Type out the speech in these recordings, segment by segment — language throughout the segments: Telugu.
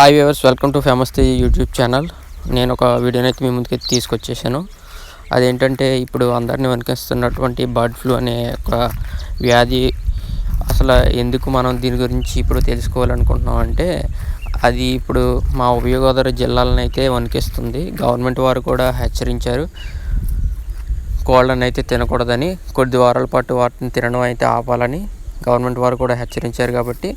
Hi viewers welcome to famous the YouTube channel నేను ఒక వీడియోని అయితే మీ ముందుకి తీసుకొచ్చేసాను. అదేంటంటే ఇప్పుడు అందరినీ వణికిస్తున్నటువంటి బర్డ్ ఫ్లూ అనే ఒక వ్యాధి అసలు ఎందుకు మనం దీని గురించి ఇప్పుడు తెలుసుకోవాలనుకుంటున్నాం అంటే అది ఇప్పుడు మా ఉభయ గోదావరి జిల్లాలను అయితే వణికిస్తుంది. గవర్నమెంట్ వారు కూడా హెచ్చరించారు. కోళ్ళని అయితే తినకూడదని కొద్ది వారాల పాటు వాటిని తినడం అయితే ఆపాలని గవర్నమెంట్ వారు కూడా హెచ్చరించారు కాబట్టి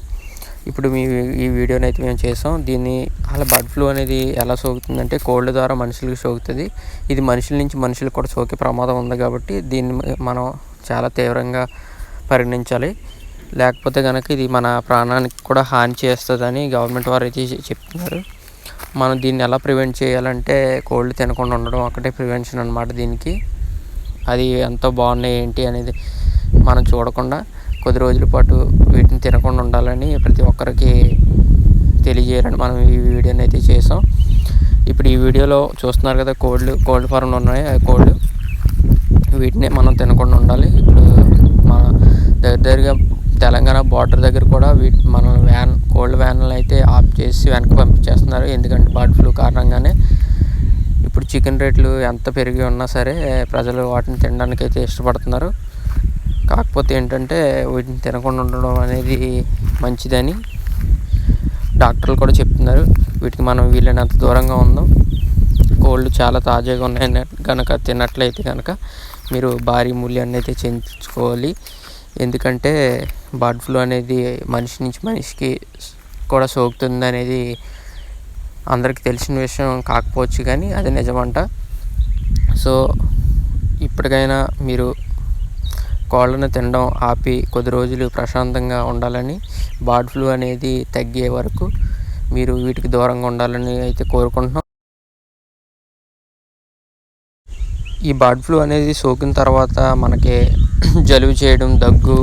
ఇప్పుడు మీ ఈ వీడియోని అయితే మేము చేసాం. దీన్ని అలా బర్డ్ ఫ్లూ అనేది ఎలా సోకుతుందంటే కోళ్ళ ద్వారా మనుషులకి సోకుతుంది. ఇది మనుషుల నుంచి మనుషులకు కూడా సోకే ప్రమాదం ఉంది కాబట్టి దీన్ని మనం చాలా తీవ్రంగా పరిగణించాలి. లేకపోతే కనుక ఇది మన ప్రాణానికి కూడా హాని చేస్తుందని గవర్నమెంట్ వారు అయితే చెప్తున్నారు. మనం దీన్ని ఎలా ప్రివెంట్ చేయాలంటే కోళ్ళు తినకుండా ఉండడం ఒకటే ప్రివెన్షన్ అనమాట దీనికి. అది ఎంతో బాగున్నాయి ఏంటి అనేది మనం చూడకుండా కొద్ది రోజుల పాటు వీటిని తినకుండా ఉండాలని ప్రతి ఒక్కరికి తెలియజేయాలని మనం ఈ వీడియోని అయితే చేసాం. ఇప్పుడు ఈ వీడియోలో చూస్తున్నారు కదా కోళ్ళు కోల్డ్ ఫారం ఉన్నాయి. ఆ కోళ్ళు వీటిని మనం తినకుండా ఉండాలి. ఇప్పుడు మన దగ్గర దగ్గరగా తెలంగాణ బార్డర్ దగ్గర కూడా వీటి మన వ్యాన్ కోల్డ్ వ్యాన్లు అయితే ఆఫ్ చేసి వెనక్కి పంపించేస్తున్నారు. ఎందుకంటే బర్డ్ ఫ్లూ కారణంగానే ఇప్పుడు చికెన్ రేట్లు ఎంత పెరిగి ఉన్నా సరే ప్రజలు వాటిని తినడానికి అయితే ఇష్టపడుతున్నారు. కాకపోతే ఏంటంటే వీటిని తినకుండా ఉండడం అనేది మంచిదని డాక్టర్లు కూడా చెప్తున్నారు. వీటికి మనం వీలైనంత దూరంగా ఉందాం. కోళ్ళు చాలా తాజాగా ఉన్నాయి కనుక తిన్నట్లయితే కనుక మీరు భారీ మూల్యాన్ని అయితే చెందించుకోవాలి ఎందుకంటే బర్డ్ ఫ్లూ అనేది మనిషి నుంచి మనిషికి కూడా సోకుతుంది అనేది అందరికీ తెలిసిన విషయం కాకపోవచ్చు కానీ అది నిజమంట. సో ఇప్పటికైనా మీరు కోళ్ళను తినడం ఆపి కొద్ది రోజులు ప్రశాంతంగా ఉండాలని బర్డ్ ఫ్లూ అనేది తగ్గే వరకు మీరు వీటికి దూరంగా ఉండాలని అయితే కోరుకుంటున్నాం. ఈ బర్డ్ ఫ్లూ అనేది సోకిన తర్వాత మనకి జలుబు చేయడం దగ్గు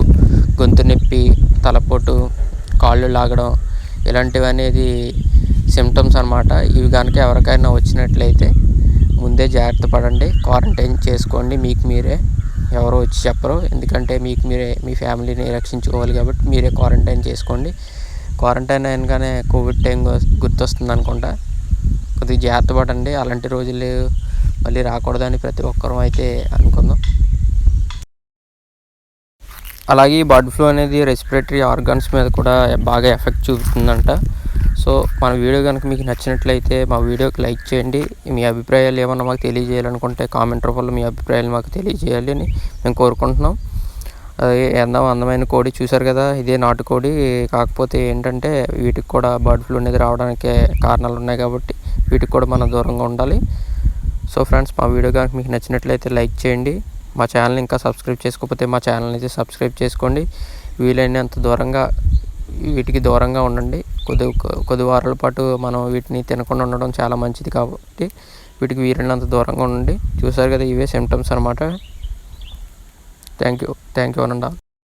గొంతు నొప్పి తలపోటు కాళ్ళు లాగడం ఇలాంటివి అనేది సిమ్టమ్స్ అనమాట ఇవి కనుక ఎవరికైనా వచ్చినట్లయితే ముందే జాగ్రత్త పడండి క్వారంటైన్ చేసుకోండి మీకు మీరే ఎవరు వచ్చి చెప్పరు. ఎందుకంటే మీకు మీరే మీ ఫ్యామిలీని రక్షించుకోవాలి కాబట్టి మీరే క్వారంటైన్ చేసుకోండి. క్వారంటైన్ అయినగానే కోవిడ్ టైం గుర్తొస్తుంది అనుకుంటా. కొద్దిగా జాగ్రత్త పడండి. అలాంటి రోజులు మళ్ళీ రాకూడదని ప్రతి ఒక్కరూ అయితే అనుకుందాం. అలాగే ఈ బర్డ్ ఫ్లూ అనేది రెస్పిరేటరీ ఆర్గాన్స్ మీద కూడా బాగా ఎఫెక్ట్ చూపుతుందంట. సో మన వీడియో కనుక మీకు నచ్చినట్లయితే మా వీడియోకి లైక్ చేయండి. మీ అభిప్రాయాలు ఏమన్నా మాకు తెలియజేయాలనుకుంటే కామెంట్ రూపంలో మీ అభిప్రాయాలు మాకు తెలియజేయాలి అని మేము కోరుకుంటున్నాం. అదే ఎంతో అందమైన కోడి చూసారు కదా ఇదే నాటుకోడి. కాకపోతే ఏంటంటే వీటికి కూడా బర్డ్ ఫ్లూ అనేది రావడానికి కారణాలు ఉన్నాయి కాబట్టి వీటికి కూడా మనం దూరంగా ఉండాలి. సో ఫ్రెండ్స్ మా వీడియో కనుక మీకు నచ్చినట్లయితే లైక్ చేయండి. మా ఛానల్ ఇంకా సబ్స్క్రైబ్ చేసుకోకపోతే మా ఛానల్ అయితే సబ్స్క్రైబ్ చేసుకోండి. వీలైనంత దూరంగా వీటికి దూరంగా ఉండండి. కొద్ది కొద్ది వారాల పాటు మనం వీటిని తినకుండా ఉండడం చాలా మంచిది కాబట్టి వీటికి వీరినంత దూరంగా ఉండండి. చూసారు కదా ఇవే సిమ్టమ్స్ అనమాట థ్యాంక్ యూ థ్యాంక్ యూ అనండా